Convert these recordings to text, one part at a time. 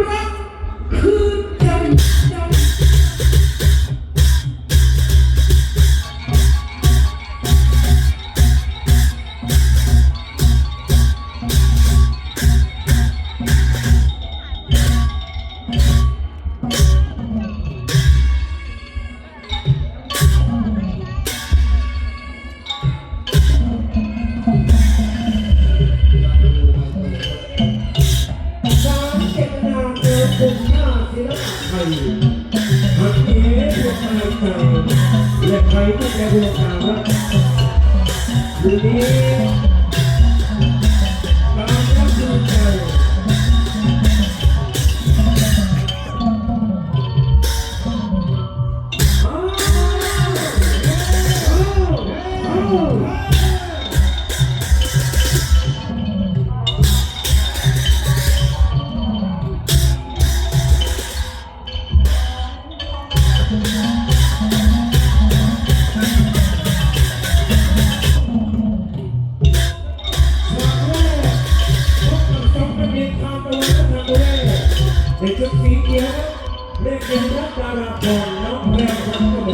รั ไทยหักเหดวงใจใจและใครก็จะดวงตารักคืนนี้ ในชุดสีเขียวเรียกเป็นรัตดาราพรน้องแพรวครับผม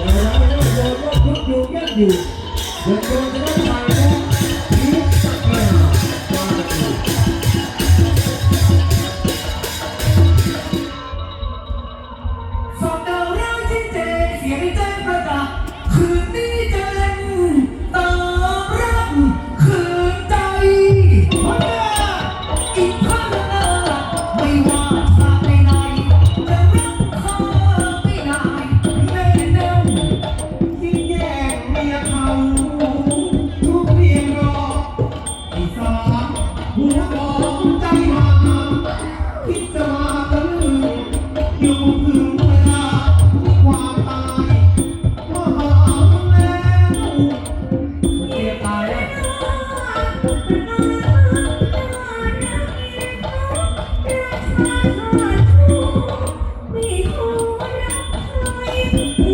ดาราไม่ต้องบอกว่าชุดอยู่ยัดอยู่เดินโดนจะต้องไป ไม่ขอรักใคร